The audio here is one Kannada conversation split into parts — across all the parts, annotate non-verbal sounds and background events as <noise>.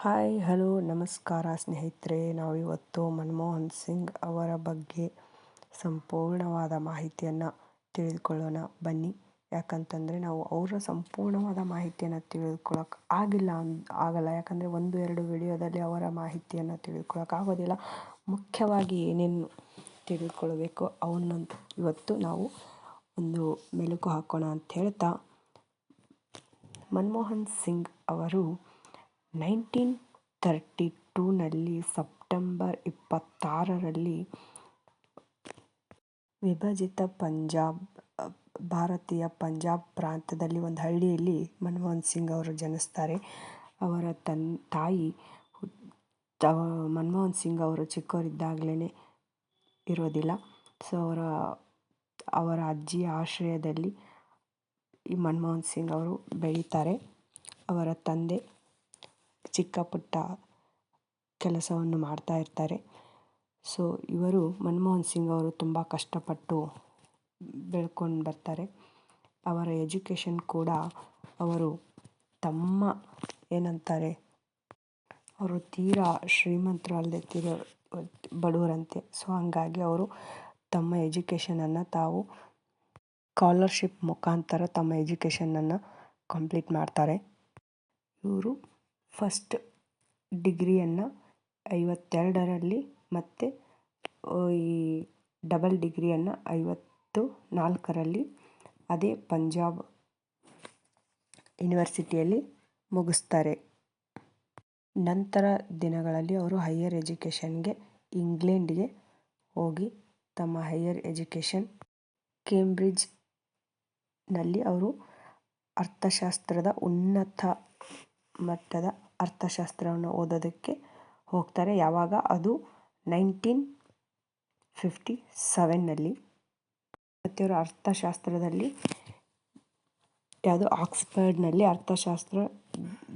ಹಾಯ್, ಹಲೋ, ನಮಸ್ಕಾರ ಸ್ನೇಹಿತರೆ. ನಾವಿವತ್ತು ಮನಮೋಹನ್ ಸಿಂಗ್ ಅವರ ಬಗ್ಗೆ ಸಂಪೂರ್ಣವಾದ ಮಾಹಿತಿಯನ್ನು ತಿಳಿದುಕೊಳ್ಳೋಣ. ಬನ್ನಿ. ಯಾಕಂತಂದರೆ ನಾವು ಅವರ ಸಂಪೂರ್ಣವಾದ ಮಾಹಿತಿಯನ್ನು ತಿಳಿದುಕೊಳ್ಳೋಕೆ ಆಗಿಲ್ಲ ಆಗಲ್ಲ. ಯಾಕಂದರೆ ಒಂದು, ಎರಡು ವಿಡಿಯೋದಲ್ಲಿ ಅವರ ಮಾಹಿತಿಯನ್ನು ತಿಳಿದುಕೊಳ್ಳೋಕೆ ಆಗೋದಿಲ್ಲ. ಮುಖ್ಯವಾಗಿ ಏನೇನು ತಿಳಿದುಕೊಳ್ಬೇಕು ಅವನ್ನ ಇವತ್ತು ನಾವು ಒಂದು ಮೆಲುಕು ಹಾಕೋಣ ಅಂತ ಹೇಳ್ತಾ ಮನಮೋಹನ್ ಸಿಂಗ್ ಅವರು ನೈನ್ಟೀನ್ ತರ್ಟಿ ಟೂನಲ್ಲಿ ಸೆಪ್ಟೆಂಬರ್ ಇಪ್ಪತ್ತಾರರಲ್ಲಿ ವಿಭಜಿತ ಪಂಜಾಬ್, ಭಾರತೀಯ ಪಂಜಾಬ್ ಪ್ರಾಂತದಲ್ಲಿ ಒಂದು ಹಳ್ಳಿಯಲ್ಲಿ ಮನಮೋಹನ್ ಸಿಂಗ್ ಅವರು ಜನಿಸ್ತಾರೆ. ಅವರ ತನ್, ತಾಯಿ ಮನಮೋಹನ್ ಸಿಂಗ್ ಅವರು ಚಿಕ್ಕವರಿದ್ದಾಗಲೇ ಇರೋದಿಲ್ಲ. ಸೊ, ಅವರ ಅವರ ಅಜ್ಜಿಯ ಆಶ್ರಯದಲ್ಲಿ ಈ ಮನಮೋಹನ್ ಸಿಂಗ್ ಅವರು ಬೆಳೀತಾರೆ. ಅವರ ತಂದೆ ಚಿಕ್ಕ ಪುಟ್ಟ ಕೆಲಸವನ್ನು ಮಾಡ್ತಾ ಇರ್ತಾರೆ. ಸೊ ಇವರು ಮನಮೋಹನ್ ಸಿಂಗ್ ಅವರು ತುಂಬ ಕಷ್ಟಪಟ್ಟು ಬೆಳ್ಕೊಂಡು ಬರ್ತಾರೆ. ಅವರ ಎಜುಕೇಷನ್ ಕೂಡ ಅವರು ತಮ್ಮ ಏನಂತಾರೆ, ಅವರು ತೀರಾ ಶ್ರೀಮಂತರು ಅಲ್ಲದೆ ತೀರ ಬಡವರಂತೆ. ಸೊ ಹಂಗಾಗಿ ಅವರು ತಮ್ಮ ಎಜುಕೇಷನನ್ನು ತಾವು ಸ್ಕಾಲರ್ಶಿಪ್ ಮುಖಾಂತರ ತಮ್ಮ ಎಜುಕೇಷನನ್ನು ಕಂಪ್ಲೀಟ್ ಮಾಡ್ತಾರೆ. ಇವರು ಫಸ್ಟ್ ಡಿಗ್ರಿಯನ್ನು ಐವತ್ತೆರಡರಲ್ಲಿ ಮತ್ತು ಈ ಡಬಲ್ ಡಿಗ್ರಿಯನ್ನು ಐವತ್ತು ನಾಲ್ಕರಲ್ಲಿ ಅದೇ ಪಂಜಾಬ್ ಯೂನಿವರ್ಸಿಟಿಯಲ್ಲಿ ಮುಗಿಸ್ತಾರೆ. ನಂತರ ದಿನಗಳಲ್ಲಿ ಅವರು ಹೈಯರ್ ಎಜುಕೇಷನ್ಗೆ ಇಂಗ್ಲೆಂಡ್ಗೆ ಹೋಗಿ ತಮ್ಮ ಹೈಯರ್ ಎಜುಕೇಷನ್ ಕೇಂಬ್ರಿಡ್ಜ್ನಲ್ಲಿ ಅವರು ಅರ್ಥಶಾಸ್ತ್ರದ ಉನ್ನತ ಮಟ್ಟದ ಅರ್ಥಶಾಸ್ತ್ರವನ್ನು ಓದೋದಕ್ಕೆ ಹೋಗ್ತಾರೆ. ಯಾವಾಗ? ಅದು ನೈನ್ಟೀನ್ ಫಿಫ್ಟಿ ಸೆವೆನ್ನಲ್ಲಿ. ಮತ್ತು ಅವರು ಅರ್ಥಶಾಸ್ತ್ರದಲ್ಲಿ, ಯಾವುದು ಆಕ್ಸ್ಫರ್ಡ್ನಲ್ಲಿ ಅರ್ಥಶಾಸ್ತ್ರ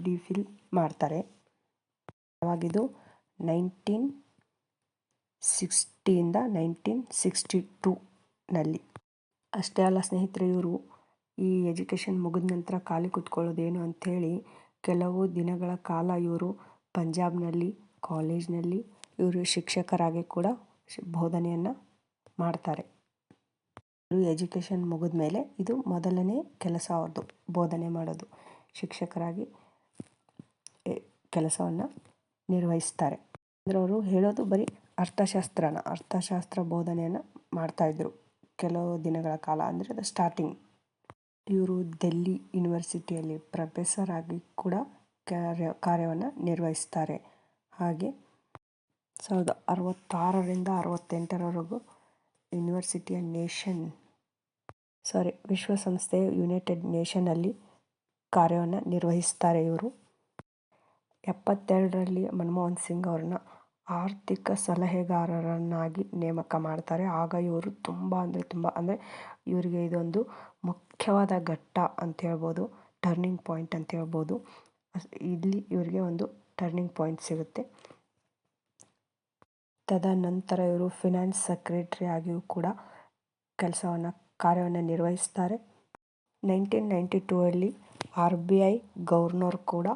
ಡಿಫಿಲ್ ಮಾಡ್ತಾರೆ. ಯಾವಾಗಿದು? ನೈನ್ಟೀನ್ ಸಿಕ್ಸ್ಟಿಯಿಂದ ನೈನ್ಟೀನ್ ಸಿಕ್ಸ್ಟಿ ಟೂನಲ್ಲಿ. ಅಷ್ಟೇ ಅಲ್ಲ ಸ್ನೇಹಿತರೆ, ಇವರು ಈ ಎಜುಕೇಷನ್ ಮುಗಿದ ನಂತರ ಖಾಲಿ ಕೂತ್ಕೊಳ್ಳೋದೇನು ಅಂಥೇಳಿ ಕೆಲವು ದಿನಗಳ ಕಾಲ ಇವರು ಪಂಜಾಬ್ನಲ್ಲಿ, ಕಾಲೇಜ್ನಲ್ಲಿ ಇವರು ಶಿಕ್ಷಕರಾಗಿ ಕೂಡ ಬೋಧನೆಯನ್ನು ಮಾಡ್ತಾರೆ. ಇವರು ಎಜುಕೇಷನ್ ಮುಗಿದ ಮೇಲೆ ಇದು ಮೊದಲನೇ ಕೆಲಸ ಅವ್ರದ್ದು ಬೋಧನೆ ಮಾಡೋದು. ಶಿಕ್ಷಕರಾಗಿ ಕೆಲಸವನ್ನು ನಿರ್ವಹಿಸ್ತಾರೆ. ಅಂದರೆ ಅವರು ಹೇಳೋದು ಬರೀ ಅರ್ಥಶಾಸ್ತ್ರನ, ಅರ್ಥಶಾಸ್ತ್ರ ಬೋಧನೆಯನ್ನು ಮಾಡ್ತಾಯಿದ್ರು ಕೆಲವು ದಿನಗಳ ಕಾಲ ಅಂದರೆ ಅದು ಸ್ಟಾರ್ಟಿಂಗ್ ಇವರು ಡೆಲ್ಲಿ ಯೂನಿವರ್ಸಿಟಿಯಲ್ಲಿ ಪ್ರೊಫೆಸರ್ ಆಗಿ ಕೂಡ ಕಾರ್ಯ, ಕಾರ್ಯವನ್ನು ನಿರ್ವಹಿಸ್ತಾರೆ. ಹಾಗೆ ಸಾವಿರದ ಅರವತ್ತಾರರಿಂದ ಅರವತ್ತೆಂಟರವರೆಗೂ ಯೂನಿವರ್ಸಿಟಿಯ ನೇಷನ್, ಸಾರಿ, ವಿಶ್ವಸಂಸ್ಥೆಯ ಯುನೈಟೆಡ್ ನೇಷನಲ್ಲಿ ಕಾರ್ಯವನ್ನು ನಿರ್ವಹಿಸ್ತಾರೆ ಇವರು. ಎಪ್ಪತ್ತೆರಡರಲ್ಲಿ ಮನಮೋಹನ್ ಸಿಂಗ್ ಅವ್ರನ್ನ ಆರ್ಥಿಕ ಸಲಹೆಗಾರರನ್ನಾಗಿ ನೇಮಕ ಮಾಡ್ತಾರೆ. ಆಗ ಇವರು ತುಂಬ ಅಂದರೆ ತುಂಬ ಅಂದರೆ ಇವರಿಗೆ ಇದೊಂದು ಮುಖ್ಯವಾದ ಘಟ್ಟ ಅಂತ ಹೇಳ್ಬೋದು ಟರ್ನಿಂಗ್ ಪಾಯಿಂಟ್ ಅಂತ ಹೇಳ್ಬೋದು. ಇಲ್ಲಿ ಇವರಿಗೆ ಒಂದು ಟರ್ನಿಂಗ್ ಪಾಯಿಂಟ್ ಸಿಗುತ್ತೆ. ತದನಂತರ ಇವರು ಫಿನಾನ್ಸ್ ಸೆಕ್ರೆಟರಿ ಆಗಿಯೂ ಕೂಡ ಕೆಲಸವನ್ನು, ಕಾರ್ಯವನ್ನು ನಿರ್ವಹಿಸ್ತಾರೆ. ನೈನ್ಟೀನ್ ನೈಂಟಿ ಟೂ ಅಲ್ಲಿ ಆರ್ ಬಿ ಐ ಗವರ್ನರ್ ಕೂಡ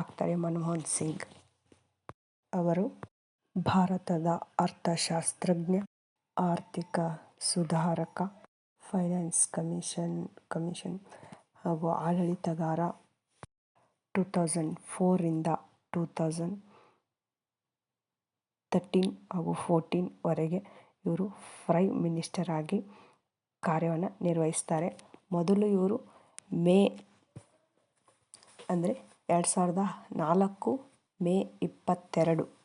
ಆಗ್ತಾರೆ ಮನಮೋಹನ್ ಸಿಂಗ್ ಅವರು. ಭಾರತದ ಅರ್ಥಶಾಸ್ತ್ರಜ್ಞ, ಆರ್ಥಿಕ ಸುಧಾರಕ, ಫೈನಾನ್ಸ್ ಕಮಿಷನ್ ಕಮಿಷನ್ ಹಾಗೂ ಆಡಳಿತಗಾರ. ಟೂ ತೌಸಂಡ್ ಫೋರಿಂದ ಟೂ ತೌಸಂಡ್ ತರ್ಟೀನ್ ಹಾಗೂ ಫೋರ್ಟೀನ್ವರೆಗೆ ಇವರು ಪ್ರೈಮ್ ಮಿನಿಸ್ಟರ್ ಆಗಿ ಕಾರ್ಯವನ್ನು ನಿರ್ವಹಿಸ್ತಾರೆ. ಮೊದಲು ಇವರು ಮೇ ಅಂದರೆ ಎರಡು ಸಾವಿರದ ನಾಲ್ಕು ಮೇ ಇಪ್ಪತ್ತೆರಡು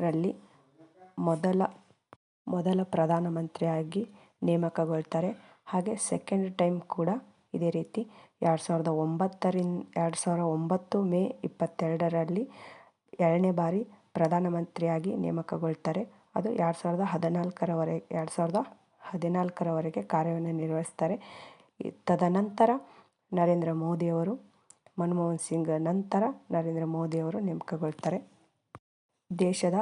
ರಲ್ಲಿ ಮೊದಲ ಮೊದಲ ಪ್ರಧಾನಮಂತ್ರಿಯಾಗಿ ನೇಮಕಗೊಳ್ತಾರೆ. ಹಾಗೆ ಸೆಕೆಂಡ್ ಟೈಮ್ ಕೂಡ ಇದೇ ರೀತಿ ಎರಡು ಸಾವಿರದ ಒಂಬತ್ತರಿಂದ, ಎರಡು ಸಾವಿರ ಒಂಬತ್ತು ಮೇ ಇಪ್ಪತ್ತೆರಡರಲ್ಲಿ ಎರಡನೇ ಬಾರಿ ಪ್ರಧಾನಮಂತ್ರಿಯಾಗಿ ನೇಮಕಗೊಳ್ತಾರೆ. ಅದು ಎರಡು ಸಾವಿರದ ಹದಿನಾಲ್ಕರವರೆಗೆ ಎರಡು ಸಾವಿರದ ಹದಿನಾಲ್ಕರವರೆಗೆ ಕಾರ್ಯವನ್ನು ನಿರ್ವಹಿಸ್ತಾರೆ. ತದನಂತರ ನರೇಂದ್ರ ಮೋದಿಯವರು, ಮನಮೋಹನ್ ಸಿಂಗ್ ನಂತರ ನರೇಂದ್ರ ಮೋದಿಯವರು ನೇಮಕಗೊಳ್ತಾರೆ. ದೇಶದ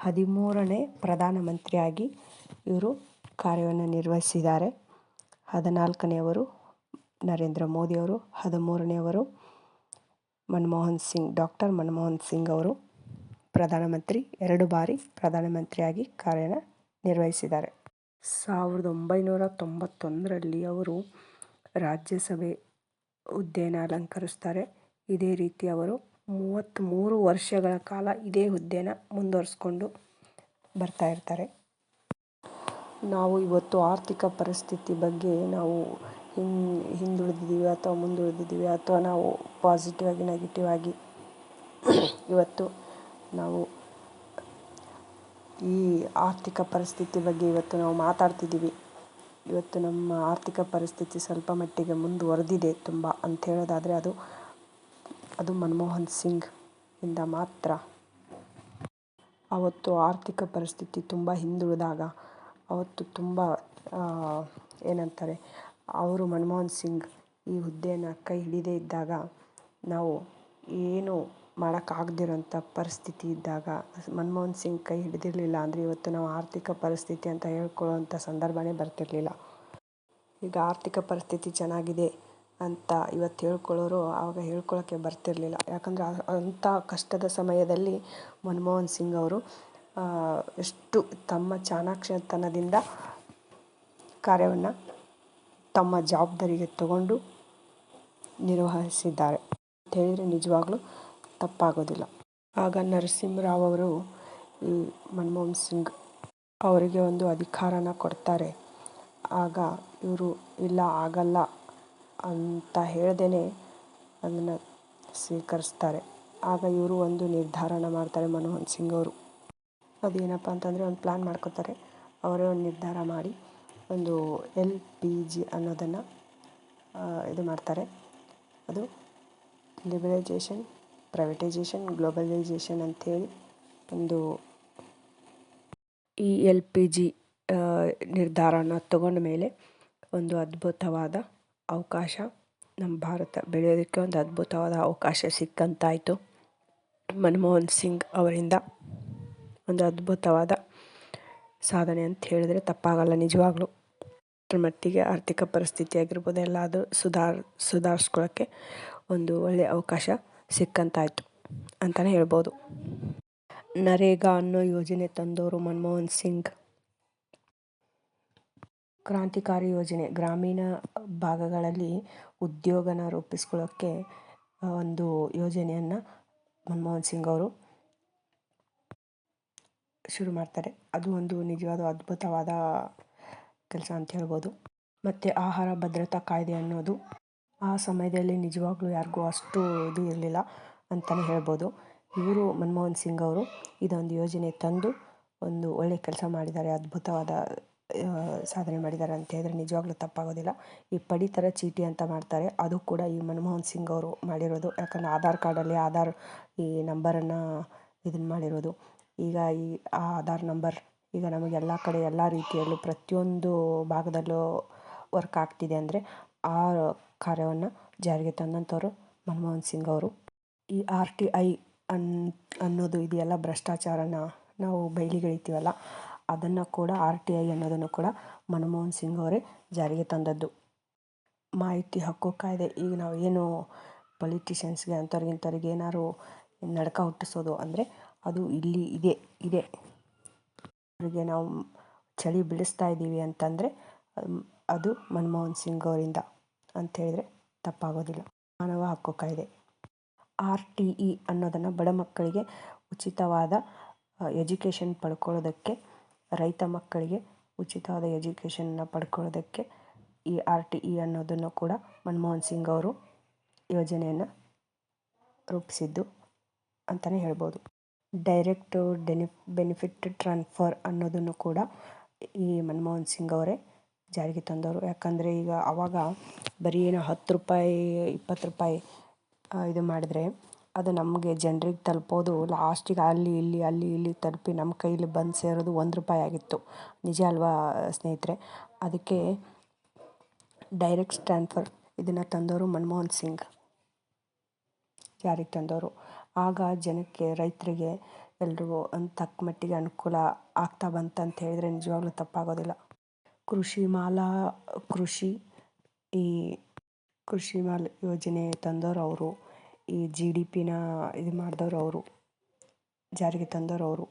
ಹದಿಮೂರನೇ ಪ್ರಧಾನಮಂತ್ರಿಯಾಗಿ ಇವರು ಕಾರ್ಯವನ್ನು ನಿರ್ವಹಿಸಿದ್ದಾರೆ. ಹದಿನಾಲ್ಕನೆಯವರು ನರೇಂದ್ರ ಮೋದಿಯವರು, ಹದಿಮೂರನೆಯವರು ಮನಮೋಹನ್ ಸಿಂಗ್, ಡಾಕ್ಟರ್ ಮನಮೋಹನ್ ಸಿಂಗ್ ಅವರು ಪ್ರಧಾನಮಂತ್ರಿ, ಎರಡು ಬಾರಿ ಪ್ರಧಾನಮಂತ್ರಿಯಾಗಿ ಕಾರ್ಯನ ನಿರ್ವಹಿಸಿದ್ದಾರೆ. ಸಾವಿರದ ಒಂಬೈನೂರ ತೊಂಬತ್ತೊಂದರಲ್ಲಿ ಅವರು ರಾಜ್ಯಸಭೆ ಹುದ್ದೆಯನ್ನು ಅಲಂಕರಿಸ್ತಾರೆ. ಇದೇ ರೀತಿ ಅವರು ಮೂವತ್ತ್ಮೂರು ವರ್ಷಗಳ ಕಾಲ ಇದೇ ಹುದ್ದೆನ ಮುಂದುವರಿಸ್ಕೊಂಡು ಬರ್ತಾ ಇರ್ತಾರೆ. ನಾವು ಇವತ್ತು ಆರ್ಥಿಕ ಪರಿಸ್ಥಿತಿ ಬಗ್ಗೆ ನಾವು ಹಿನ್ ಹಿಂದುಳಿದಿದ್ದೀವಿ ಅಥವಾ ಮುಂದುಳಿದಿದ್ದೀವಿ ಅಥವಾ ನಾವು ಪಾಸಿಟಿವ್ ಆಗಿ ನೆಗೆಟಿವ್ ಆಗಿ <clears throat> ಇವತ್ತು ನಾವು ಈ ಆರ್ಥಿಕ ಪರಿಸ್ಥಿತಿ ಬಗ್ಗೆ ಇವತ್ತು ನಾವು ಮಾತಾಡ್ತಿದ್ದೀವಿ ಇವತ್ತು ನಮ್ಮ ಆರ್ಥಿಕ ಪರಿಸ್ಥಿತಿ ಸ್ವಲ್ಪ ಮಟ್ಟಿಗೆ ಮುಂದುವರೆದಿದೆ ತುಂಬ ಅಂತ ಹೇಳೋದಾದರೆ ಅದು ಅದು ಮನಮೋಹನ್ ಸಿಂಗ್ ಇಂದ ಮಾತ್ರ. ಅವತ್ತು ಆರ್ಥಿಕ ಪರಿಸ್ಥಿತಿ ತುಂಬ ಹಿಂದುಳಿದಾಗ, ಅವತ್ತು ತುಂಬ ಏನಂತಾರೆ, ಅವರು ಮನಮೋಹನ್ ಸಿಂಗ್ ಈ ಹುದ್ದೆಯನ್ನು ಕೈ ಹಿಡಿದೇ ಇದ್ದಾಗ, ನಾವು ಏನು ಮಾಡೋಕ್ಕಾಗ್ದಿರೋಂಥ ಪರಿಸ್ಥಿತಿ ಇದ್ದಾಗ, ಮನಮೋಹನ್ ಸಿಂಗ್ ಕೈ ಹಿಡಿದಿರಲಿಲ್ಲ ಅಂದರೆ ಇವತ್ತು ನಾವು ಆರ್ಥಿಕ ಪರಿಸ್ಥಿತಿ ಅಂತ ಹೇಳ್ಕೊಳ್ಳೋವಂಥ ಸಂದರ್ಭನೇ ಬರ್ತಿರಲಿಲ್ಲ. ಈಗ ಆರ್ಥಿಕ ಪರಿಸ್ಥಿತಿ ಚೆನ್ನಾಗಿದೆ ಅಂತ ಇವತ್ತು ಹೇಳ್ಕೊಳ್ಳೋರು ಆವಾಗ ಹೇಳ್ಕೊಳ್ಳೋಕ್ಕೆ ಬರ್ತಿರಲಿಲ್ಲ. ಯಾಕಂದರೆ ಅಂಥ ಕಷ್ಟದ ಸಮಯದಲ್ಲಿ ಮನಮೋಹನ್ ಸಿಂಗ್ ಅವರು ಎಷ್ಟು ತಮ್ಮ ಚಾಣಾಕ್ಷತನದಿಂದ ಕಾರ್ಯವನ್ನು ತಮ್ಮ ಜವಾಬ್ದಾರಿಗೆ ತಗೊಂಡು ನಿರ್ವಹಿಸಿದ್ದಾರೆ. ಅಂತ ಹೇಳಿದರೆ ನಿಜವಾಗ್ಲೂ ತಪ್ಪಾಗೋದಿಲ್ಲ. ಆಗ ನರಸಿಂಹರಾವ್ ಅವರು ಈ ಮನಮೋಹನ್ ಸಿಂಗ್ ಅವರಿಗೆ ಒಂದು ಅಧಿಕಾರನ ಕೊಡ್ತಾರೆ. ಆಗ ಇವರು ಇಲ್ಲ, ಆಗಲ್ಲ ಅಂತ ಹೇಳ್ದೇ ಅದನ್ನು ಸ್ವೀಕರಿಸ್ತಾರೆ. ಆಗ ಇವರು ಒಂದು ನಿರ್ಧಾರನ ಮಾಡ್ತಾರೆ ಮನಮೋಹನ್ ಸಿಂಗ್ ಅವರು. ಅದೇನಪ್ಪ ಅಂತಂದರೆ ಒಂದು ಪ್ಲ್ಯಾನ್ ಮಾಡ್ಕೋತಾರೆ. ಅವರೇ ಒಂದು ನಿರ್ಧಾರ ಮಾಡಿ ಒಂದು ಎಲ್ ಪಿ ಜಿ ಅನ್ನೋದನ್ನು ಇದು ಮಾಡ್ತಾರೆ. ಅದು ಲಿಬರೈಜೇಷನ್ ಪ್ರೈವೇಟೈಜೇಷನ್ ಗ್ಲೋಬಲೈಜೇಷನ್ ಅಂಥೇಳಿ ಒಂದು ಈ ಎಲ್ ಪಿ ಜಿ ನಿರ್ಧಾರನ ತಗೊಂಡ ಮೇಲೆ ಒಂದು ಅದ್ಭುತವಾದ ಅವಕಾಶ ನಮ್ಮ ಭಾರತ ಬೆಳೆಯೋದಕ್ಕೆ ಒಂದು ಅದ್ಭುತವಾದ ಅವಕಾಶ ಸಿಕ್ಕಂತಾಯಿತು. ಮನಮೋಹನ್ ಸಿಂಗ್ ಅವರಿಂದ ಒಂದು ಅದ್ಭುತವಾದ ಸಾಧನೆ ಅಂತ ಹೇಳಿದರೆ ತಪ್ಪಾಗಲ್ಲ ನಿಜವಾಗ್ಲೂ. ಮಟ್ಟಿಗೆ ಆರ್ಥಿಕ ಪರಿಸ್ಥಿತಿ ಆಗಿರ್ಬೋದು ಎಲ್ಲ ಅದು ಸುಧಾರ್ ಸುಧಾರಿಸ್ಕೊಳ್ಳೋಕ್ಕೆ ಒಂದು ಒಳ್ಳೆಯ ಅವಕಾಶ ಸಿಕ್ಕಂತಾಯಿತು ಅಂತಲೇ ಹೇಳ್ಬೋದು. ನರೇಗಾ ಅನ್ನೋ ಯೋಜನೆ ತಂದವರು ಮನಮೋಹನ್ ಸಿಂಗ್ ಕ್ರಾಂತಿಕಾರಿ ಯೋಜನೆ ಗ್ರಾಮೀಣ ಭಾಗಗಳಲ್ಲಿ ಉದ್ಯೋಗನ ರೂಪಿಸ್ಕೊಳ್ಳೋಕ್ಕೆ ಒಂದು ಯೋಜನೆಯನ್ನು ಮನಮೋಹನ್ ಸಿಂಗ್ ಅವರು ಶುರು ಮಾಡ್ತಾರೆ. ಅದು ಒಂದು ನಿಜವಾದ ಅದ್ಭುತವಾದ ಕೆಲಸ ಅಂತ ಹೇಳ್ಬೋದು. ಮತ್ತು ಆಹಾರ ಭದ್ರತಾ ಕಾಯ್ದೆ ಅನ್ನೋದು ಆ ಸಮಯದಲ್ಲಿ ನಿಜವಾಗ್ಲೂ ಯಾರಿಗೂ ಅಷ್ಟು ಇದು ಇರಲಿಲ್ಲ ಅಂತಲೇ ಹೇಳ್ಬೋದು. ಇವರು ಮನಮೋಹನ್ ಸಿಂಗ್ ಅವರು ಇದೊಂದು ಯೋಜನೆ ತಂದು ಒಂದು ಒಳ್ಳೆಯ ಕೆಲಸ ಮಾಡಿದ್ದಾರೆ. ಅದ್ಭುತವಾದ ಸಾಧನೆ ಮಾಡಿದ್ದಾರೆ ಅಂತ ಹೇಳಿದ್ರೆ ನಿಜವಾಗ್ಲೂ ತಪ್ಪಾಗೋದಿಲ್ಲ. ಈ ಪಡಿತರ ಚೀಟಿ ಅಂತ ಮಾಡ್ತಾರೆ. ಅದು ಕೂಡ ಈ ಮನಮೋಹನ್ ಸಿಂಗ್ ಅವರು ಮಾಡಿರೋದು. ಯಾಕಂದರೆ ಆಧಾರ್ ಕಾರ್ಡಲ್ಲಿ ಆಧಾರ್ ಈ ನಂಬರನ್ನು ಇದನ್ನು ಮಾಡಿರೋದು. ಈಗ ಈ ಆ ಆಧಾರ್ ನಂಬರ್ ಈಗ ನಮಗೆ ಎಲ್ಲ ಕಡೆ ಎಲ್ಲ ರೀತಿಯಲ್ಲೂ ಪ್ರತಿಯೊಂದು ಭಾಗದಲ್ಲೂ ವರ್ಕ್ ಆಗ್ತಿದೆ ಅಂದರೆ ಆ ಕಾರ್ಯವನ್ನು ಜಾರಿಗೆ ತಂದಂಥವ್ರು ಮನಮೋಹನ್ ಸಿಂಗ್ ಅವರು. ಈ ಆರ್ ಟಿ ಐ ಅನ್ ಅನ್ನೋದು ಇದೆಯಲ್ಲ, ಭ್ರಷ್ಟಾಚಾರನ ನಾವು ಬಯಲಿಗೆಳಿತೀವಲ್ಲ ಅದನ್ನು ಕೂಡ ಆರ್ ಟಿ ಐ ಅನ್ನೋದನ್ನು ಕೂಡ ಮನಮೋಹನ್ ಸಿಂಗ್ ಅವರೇ ಜಾರಿಗೆ ತಂದದ್ದು. ಮಾಹಿತಿ ಹಕ್ಕು ಕಾಯ್ದೆ, ಈಗ ನಾವು ಏನು ಪೊಲಿಟಿಷಿಯನ್ಸ್ಗೆ ಅಂಥವ್ರಿಗೆ ಇಂಥವ್ರಿಗೆ ಏನಾದ್ರು ನಡ್ಕ ಹುಟ್ಟಿಸೋದು ಅಂದರೆ ಅದು ಇಲ್ಲಿ ಇದೆ ಇದೆ. ಅವರಿಗೆ ನಾವು ಚಳಿ ಬಿಡಿಸ್ತಾ ಇದ್ದೀವಿ ಅಂತಂದರೆ ಅದು ಮನಮೋಹನ್ ಸಿಂಗ್ ಅವರಿಂದ ಅಂಥೇಳಿದರೆ ತಪ್ಪಾಗೋದಿಲ್ಲ. ಮಾನವ ಹಕ್ಕು ಕಾಯ್ದೆ. ಆರ್ ಟಿ ಇ ಅನ್ನೋದನ್ನು ಬಡ ಮಕ್ಕಳಿಗೆ ಉಚಿತವಾದ ಎಜುಕೇಷನ್ ಪಡ್ಕೊಳ್ಳೋದಕ್ಕೆ ರೈತ ಮಕ್ಕಳಿಗೆ ಉಚಿತವಾದ ಎಜುಕೇಷನ್ನ ಪಡ್ಕೊಳ್ಳೋದಕ್ಕೆ ಈ ಆರ್ ಟಿ ಇ ಅನ್ನೋದನ್ನು ಕೂಡ ಮನಮೋಹನ್ ಸಿಂಗ್ ಅವರು ಯೋಜನೆಯನ್ನು ರೂಪಿಸಿದ್ದು ಅಂತಲೇ ಹೇಳ್ಬೋದು. ಡೈರೆಕ್ಟ್ ಡೆನಿ ಬೆನಿಫಿಟ್ ಟ್ರಾನ್ಸ್ಫರ್ ಅನ್ನೋದನ್ನು ಕೂಡ ಈ ಮನಮೋಹನ್ ಸಿಂಗ್ ಅವರೇ ಜಾರಿಗೆ ತಂದವರು. ಯಾಕಂದರೆ ಈಗ ಆವಾಗ ಬರೀ ಏನೋ ಹತ್ತು ರೂಪಾಯಿ, ಇಪ್ಪತ್ತು ರೂಪಾಯಿ ಇದು ಮಾಡಿದ್ರೆ ಅದು ನಮಗೆ ಜನರಿಗೆ ತಲುಪೋದು. ಲಾಸ್ಟಿಗೆ ಅಲ್ಲಿ, ಇಲ್ಲಿ ಅಲ್ಲಿ, ಇಲ್ಲಿ ತಲುಪಿ ನಮ್ಮ ಕೈಲಿ ಬಂದು ಸೇರೋದು ಒಂದು ರೂಪಾಯಿ ಆಗಿತ್ತು. ನಿಜ ಅಲ್ವಾ, ಸ್ನೇಹಿತರೆ? ಅದಕ್ಕೆ ಡೈರೆಕ್ಟ್ ಟ್ರಾನ್ಸ್ಫರ್ ಇದನ್ನು ತಂದವರು ಮನಮೋಹನ್ ಸಿಂಗ್. ಜಾರಿಗೆ ತಂದವರು ಆಗ ಜನಕ್ಕೆ, ರೈತರಿಗೆ ಎಲ್ರಿಗೂ ಒಂದು ತಕ್ಕ ಮಟ್ಟಿಗೆ ಅನುಕೂಲ ಆಗ್ತಾ ಬಂತಂತ ಹೇಳಿದರೆ ನಿಜವಾಗ್ಲೂ ತಪ್ಪಾಗೋದಿಲ್ಲ. ಕೃಷಿ ಮಾಲಾ, ಕೃಷಿ ಈ ಕೃಷಿ ಮಾಲ್ ಯೋಜನೆ ತಂದವರು ಅವರು. ಈ ಜಿ ಡಿ ಪಿನ ಇದು ಮಾಡಿದವ್ರು ಅವರು, ಜಾರಿಗೆ ತಂದವರು ಅವರು.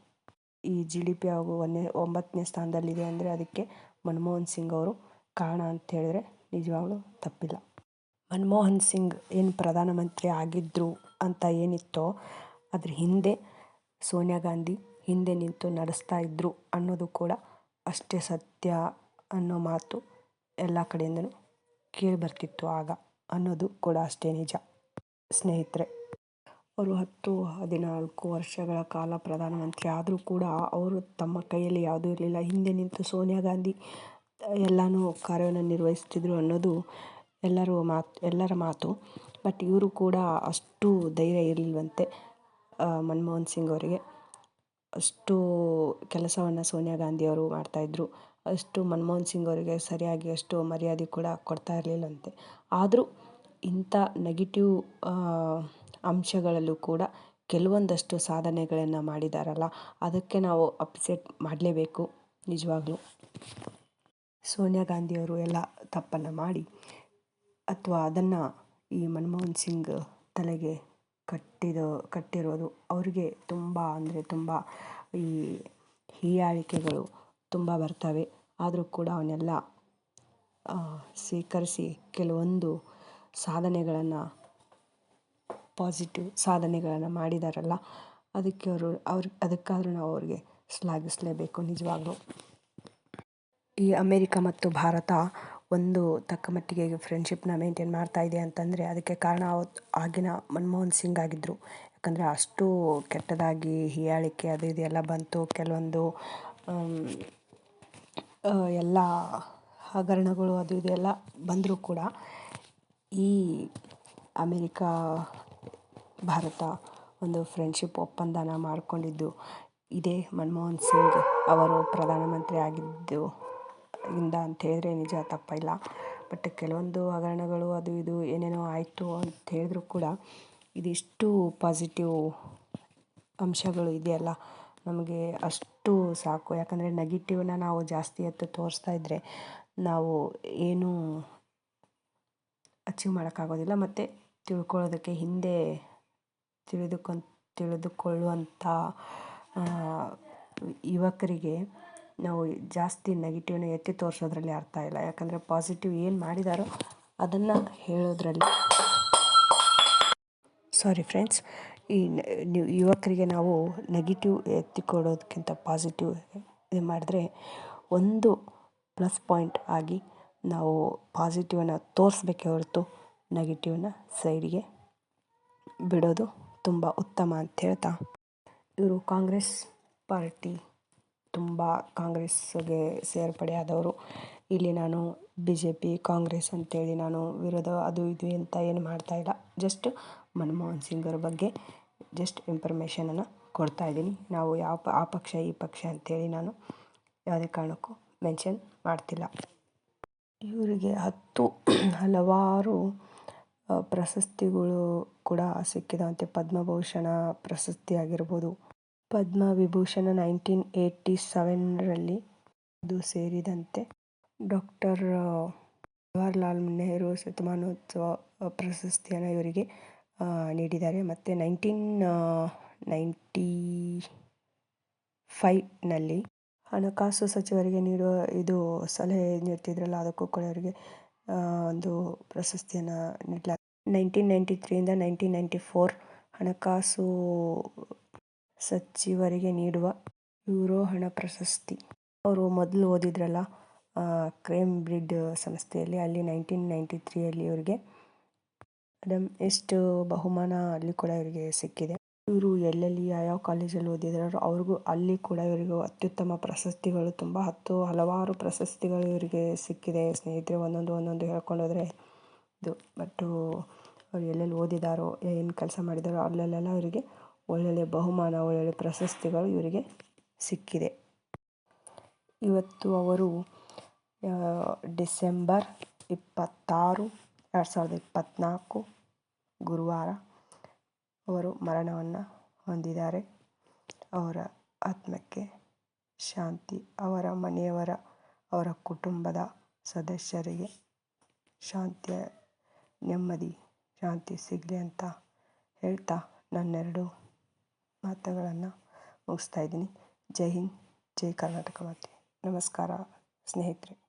ಈ ಜಿ ಡಿ ಪಿ ಹಾಗೂ ಒಂದನೇ ಒಂಬತ್ತನೇ ಸ್ಥಾನದಲ್ಲಿದೆ ಅಂದರೆ ಅದಕ್ಕೆ ಮನಮೋಹನ್ ಸಿಂಗ್ ಅವರು ಕಾರಣ ಅಂತ ಹೇಳಿದ್ರೆ ನಿಜವಾಗ್ಲೂ ತಪ್ಪಿಲ್ಲ. ಮನಮೋಹನ್ ಸಿಂಗ್ ಏನು ಪ್ರಧಾನಮಂತ್ರಿ ಆಗಿದ್ದರು ಅಂತ ಏನಿತ್ತೋ ಅದ್ರ ಹಿಂದೆ ಸೋನಿಯಾ ಗಾಂಧಿ ಹಿಂದೆ ನಿಂತು ನಡೆಸ್ತಾ ಇದ್ದರು ಅನ್ನೋದು ಕೂಡ ಅಷ್ಟೇ ಸತ್ಯ ಅನ್ನೋ ಮಾತು ಎಲ್ಲ ಕಡೆಯಿಂದಲೂ ಕೇಳಿ ಬರ್ತಿತ್ತು ಆಗ ಅನ್ನೋದು ಕೂಡ ಅಷ್ಟೇ ನಿಜ. ಸ್ನೇಹಿತರೆ, ಅವರು ಹತ್ತು ಹದಿನಾಲ್ಕು ವರ್ಷಗಳ ಕಾಲ ಪ್ರಧಾನಮಂತ್ರಿ ಆದರೂ ಕೂಡ ಅವರು ತಮ್ಮ ಕೈಯಲ್ಲಿ ಯಾವುದೂ ಇರಲಿಲ್ಲ. ಹಿಂದೆ ನಿಂತು ಸೋನಿಯಾ ಗಾಂಧಿ ಎಲ್ಲನೂ ಕಾರ್ಯವನ್ನು ನಿರ್ವಹಿಸ್ತಿದ್ರು ಅನ್ನೋದು ಎಲ್ಲರೂ ಮಾತು, ಎಲ್ಲರ ಮಾತು. ಬಟ್ ಇವರು ಕೂಡ ಅಷ್ಟು ಧೈರ್ಯ ಇರಲಿಲ್ವಂತೆ ಮನಮೋಹನ್ ಸಿಂಗ್ ಅವರಿಗೆ. ಅಷ್ಟು ಕೆಲಸವನ್ನು ಸೋನಿಯಾ ಗಾಂಧಿಯವರು ಮಾಡ್ತಾಯಿದ್ರು ಅಷ್ಟು ಮನಮೋಹನ್ ಸಿಂಗ್ ಅವರಿಗೆ ಸರಿಯಾಗಿ ಅಷ್ಟು ಮರ್ಯಾದೆ ಕೂಡ ಕೊಡ್ತಾ ಇರಲಿಲ್ಲಂತೆ ಆದರೂ ಇಂಥ ನೆಗೆಟಿವ್ ಅಂಶಗಳಲ್ಲೂ ಕೂಡ ಕೆಲವೊಂದಷ್ಟು ಸಾಧನೆಗಳನ್ನು ಮಾಡಿದಾರಲ್ಲ, ಅದಕ್ಕೆ ನಾವು ಅಪ್ಸೆಟ್ ಮಾಡಲೇಬೇಕು, ನಿಜವಾಗ್ಲೂ. ಸೋನಿಯಾ ಗಾಂಧಿಯವರು ಎಲ್ಲ ತಪ್ಪನ್ನು ಮಾಡಿ, ಅಥವಾ ಅದನ್ನು ಈ ಮನಮೋಹನ್ ಸಿಂಗ್ ತಲೆಗೆ ಕಟ್ಟಿದ, ಕಟ್ಟಿರೋದು ಅವರಿಗೆ ತುಂಬ ಅಂದರೆ ತುಂಬ ಈ ಹೀಯಾಳಿಕೆಗಳು ತುಂಬ ಬರ್ತವೆ. ಆದರೂ ಕೂಡ ಅವನ್ನೆಲ್ಲ ಸ್ವೀಕರಿಸಿ ಕೆಲವೊಂದು ಸಾಧನೆಗಳನ್ನು ಪಾಸಿಟಿವ್ ಸಾಧನೆಗಳನ್ನು ಮಾಡಿದಾರಲ್ಲ, ಅದಕ್ಕೆ ಅವರು, ಅವ್ರ, ಅದಕ್ಕಾದರೂ ನಾವು ಅವ್ರಿಗೆ ಶ್ಲಾಘಿಸಲೇಬೇಕು ನಿಜವಾಗ್ಲೂ. ಈ ಅಮೇರಿಕ ಮತ್ತು ಭಾರತ ಒಂದು ತಕ್ಕ ಮಟ್ಟಿಗೆ ಫ್ರೆಂಡ್ಶಿಪ್ನ ಮೇಂಟೈನ್ ಮಾಡ್ತಾ ಇದೆ ಅಂತಂದರೆ ಅದಕ್ಕೆ ಕಾರಣ ಆಗಿನ ಮನಮೋಹನ್ ಸಿಂಗ್ ಆಗಿದ್ದರು ಯಾಕಂದರೆ ಅಷ್ಟು ಕೆಟ್ಟದಾಗಿ ಹೀಯಾಳಿಕೆ ಅದು ಇದು ಎಲ್ಲ ಬಂತು. ಕೆಲವೊಂದು ಎಲ್ಲ ಹಗರಣಗಳು ಅದು ಇದು ಎಲ್ಲ ಬಂದರೂ ಕೂಡ. ಈ ಅಮೇರಿಕಾ, ಭಾರತ ಒಂದು ಫ್ರೆಂಡ್ಶಿಪ್ ಒಪ್ಪಂದನ ಮಾಡಿಕೊಂಡಿದ್ದು. ಇದೇ ಮನಮೋಹನ್ ಸಿಂಗ್ ಅವರು ಪ್ರಧಾನಮಂತ್ರಿ ಆಗಿದ್ದು, ಇಂದ ಅಂತ ಹೇಳಿದ್ರೆ ನಿಜ ತಪ್ಪಿಲ್ಲ ಬಟ್ ಕೆಲವೊಂದು ಹಗರಣಗಳು ಅದು ಇದು ಏನೇನೋ ಆಯಿತು ಅಂತ ಹೇಳಿದ್ರು ಕೂಡ ಇದಿಷ್ಟು ಪಾಸಿಟಿವ್ ಅಂಶಗಳು ಇದೆಯಲ್ಲ. ನಮಗೆ ಅಷ್ಟು ಸಾಕು. ಯಾಕಂದರೆ ನೆಗೆಟಿವ್ನ ನಾವು ಜಾಸ್ತಿ ಹೊತ್ತು ತೋರಿಸ್ತಾ ಇದ್ದರೆ ನಾವು ಏನೂ ಅಚೀವ್ ಮಾಡೋಕ್ಕಾಗೋದಿಲ್ಲ ಮತ್ತು ತಿಳ್ಕೊಳ್ಳೋದಕ್ಕೆ ಹಿಂದೆ ತಿಳಿದುಕೊನ್ ತಿಳಿದುಕೊಳ್ಳುವಂಥ ಯುವಕರಿಗೆ ನಾವು ಜಾಸ್ತಿ ನೆಗೆಟಿವ್ನ ಎತ್ತಿ ತೋರಿಸೋದ್ರಲ್ಲಿ ಅರ್ಥ ಇಲ್ಲ. ಯಾಕಂದರೆ ಪಾಸಿಟಿವ್ ಏನು ಮಾಡಿದಾರೋ ಅದನ್ನು ಹೇಳೋದ್ರಲ್ಲಿ. ಸಾರಿ ಫ್ರೆಂಡ್ಸ್ ಈ ಯುವಕರಿಗೆ ನಾವು ನೆಗೆಟಿವ್ ಎತ್ತಿ ಕೊಡೋದಕ್ಕಿಂತ ಪಾಸಿಟಿವ್ ಇದು ಮಾಡಿದ್ರೆ ಒಂದು ಪ್ಲಸ್ ಪಾಯಿಂಟ್ ಆಗಿ ನಾವು ಪಾಸಿಟಿವನ್ನು ತೋರಿಸ್ಬೇಕೇ ಹೊರತು ನೆಗೆಟಿವನ್ನ ಸೈಡಿಗೆ ಬಿಡೋದು ತುಂಬ ಉತ್ತಮ ಅಂತ ಹೇಳ್ತಾ. ಇವರು ಕಾಂಗ್ರೆಸ್ ಪಾರ್ಟಿ, ತುಂಬ ಕಾಂಗ್ರೆಸ್ಗೆ ಸೇರ್ಪಡೆಯಾದವರು ಇಲ್ಲಿ ನಾನು ಬಿ ಜೆ ಪಿ ಕಾಂಗ್ರೆಸ್ ಅಂತೇಳಿ ನಾನು ವಿರೋಧ ಅದು ಇದು ಅಂತ ಏನು ಮಾಡ್ತಾಯಿಲ್ಲ ಜಸ್ಟ್ ಮನಮೋಹನ್ ಸಿಂಗರ ಬಗ್ಗೆ ಜಸ್ಟ್ ಇನ್ಫಾರ್ಮೇಷನನ್ನು ಕೊಡ್ತಾ ಇದ್ದೀನಿ. ನಾವು ಯಾವ ಆ ಪಕ್ಷ, ಈ ಪಕ್ಷ ಅಂತೇಳಿ ನಾನು ಯಾವುದೇ ಕಾರಣಕ್ಕೂ ಮೆನ್ಷನ್ ಮಾಡ್ತಿಲ್ಲ. ಇವರಿಗೆ ಹತ್ತು ಹಲವಾರು ಪ್ರಶಸ್ತಿಗಳು ಕೂಡ ಸಿಕ್ಕಿದಂತೆ ಪದ್ಮಭೂಷಣ ಪ್ರಶಸ್ತಿ ಆಗಿರ್ಬೋದು. ಪದ್ಮವಿಭೂಷಣ ನೈನ್ಟೀನ್ ಏಯ್ಟಿ ಸೆವೆನ್ರಲ್ಲಿ ಅದು ಸೇರಿದಂತೆ ಡಾಕ್ಟರ್ ಜವಾಹರ್ಲಾಲ್ ನೆಹರು ಶತಮಾನೋತ್ಸವ ಪ್ರಶಸ್ತಿಯನ್ನು ಇವರಿಗೆ ನೀಡಿದ್ದಾರೆ. ಮತ್ತು ನೈನ್ಟೀನ್ ನೈಂಟಿ ಫೈವ್ನಲ್ಲಿ ಹಣಕಾಸು ಸಚಿವರಿಗೆ ನೀಡುವ ಇದು ಸಲಹೆ ನೀಡ್ತಿದ್ರಲ್ಲ, ಅದಕ್ಕೂ ಕೂಡ ಅವರಿಗೆ ಒಂದು ಪ್ರಶಸ್ತಿಯನ್ನು ನೀಡಲಾಗಿದೆ ನೈನ್ಟೀನ್ ನೈಂಟಿ ತ್ರೀಯಿಂದ ನೈನ್ಟೀನ್ ನೈಂಟಿ ಫೋರ್ ಹಣಕಾಸು ಸಚಿವರಿಗೆ ನೀಡುವ ಯೂರೋ ಹಣ ಪ್ರಶಸ್ತಿ. ಅವರು ಮೊದಲು ಓದಿದ್ರಲ್ಲ ಕ್ರೇಮ್ ಬ್ರಿಡ್ ಸಂಸ್ಥೆಯಲ್ಲಿ, ಅಲ್ಲಿ ನೈನ್ಟೀನ್ ನೈಂಟಿ ತ್ರೀಯಲ್ಲಿ ಅವರಿಗೆ ಅದಮ್ ಎಷ್ಟು ಬಹುಮಾನ ಅಲ್ಲಿ ಕೂಡ ಇವರಿಗೆ ಸಿಕ್ಕಿದೆ. ಇವರು ಎಲ್ಲೆಲ್ಲಿ ಯಾವ್ಯಾವ ಕಾಲೇಜಲ್ಲಿ ಓದಿದಾರೋ ಅವ್ರಿಗೂ ಅಲ್ಲಿ ಕೂಡ ಇವರಿಗೂ ಅತ್ಯುತ್ತಮ ಪ್ರಶಸ್ತಿಗಳು ತುಂಬ ಹತ್ತು ಹಲವಾರು ಪ್ರಶಸ್ತಿಗಳು ಇವರಿಗೆ ಸಿಕ್ಕಿದೆ. ಸ್ನೇಹಿತರೆ, ಒಂದೊಂದು ಒಂದೊಂದು ಹೇಳ್ಕೊಂಡು ಹೋದರೆ ಇದು. ಬಟ್ಟು ಅವ್ರು ಎಲ್ಲೆಲ್ಲಿ ಓದಿದಾರೋ, ಏನು ಕೆಲಸ ಮಾಡಿದಾರೋ, ಅಲ್ಲೆಲ್ಲೆಲ್ಲ ಅವರಿಗೆ ಒಳ್ಳೊಳ್ಳೆ ಬಹುಮಾನ, ಒಳ್ಳೊಳ್ಳೆ ಪ್ರಶಸ್ತಿಗಳು ಇವರಿಗೆ ಸಿಕ್ಕಿದೆ. ಇವತ್ತು ಅವರು ಡಿಸೆಂಬರ್ ಇಪ್ಪತ್ತಾರು, ಎರಡು ಸಾವಿರದ ಇಪ್ಪತ್ತ್ನಾಲ್ಕು ಗುರುವಾರ ಅವರು ಮರಣವನ್ನು ಹೊಂದಿದ್ದಾರೆ. ಅವರ ಆತ್ಮಕ್ಕೆ ಶಾಂತಿ, ಅವರ ಮನೆಯವರ, ಅವರ ಕುಟುಂಬದ ಸದಸ್ಯರಿಗೆ ಶಾಂತಿಯ ನೆಮ್ಮದಿ, ಶಾಂತಿ ಸಿಗಲಿ ಅಂತ ಹೇಳ್ತಾ ನನ್ನೆರಡು ಮಾತುಗಳನ್ನು ಮುಗಿಸ್ತಾ ಇದ್ದೀನಿ. ಜೈ ಹಿಂದ್, ಜೈ ಕರ್ನಾಟಕ ಮಾತೆ. ನಮಸ್ಕಾರ ಸ್ನೇಹಿತರೆ.